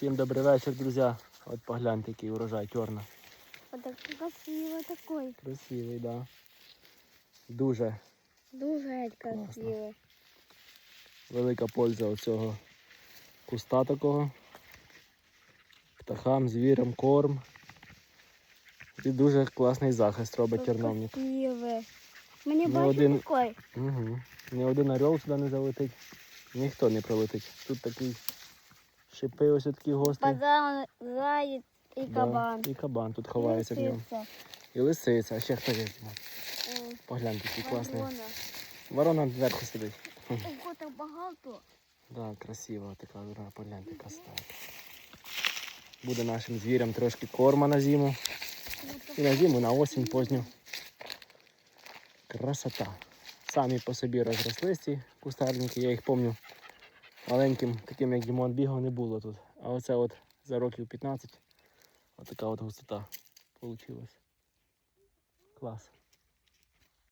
Всім добрий вечір, друзі. От погляньте, який урожай чорна. Вот так красиво такой. Красивий, да. Дуже Дуже красиво. велика польза оцього куста такого. Птахам, звірам, корм. І дуже класний захист робить терновник. Мені Ну, бачиш один- такой. Угу. Ні один орел сюди не залетить, ніхто не пролетить. Тут такий шипи ось такі гострі. Базан, заяць і Да, кабан. І кабан тут ховається в ньому. Лисиця. І лисиця, а ще хто є? Е, Погляньте, який класний. ворона. Ворона зверху сидить. Ого, так багато. Да, красиво така ворона, погляньте, красота. Буде нашим звірям трошки корма на зиму. І на зиму, на осінь поздню. Красота. Самі по собі розрослись ці кустарники. Я їх пам'ятаю маленьким, таким як Дімон бігав, не було тут. А оце от за років 15 отака от густота вийшла. Клас.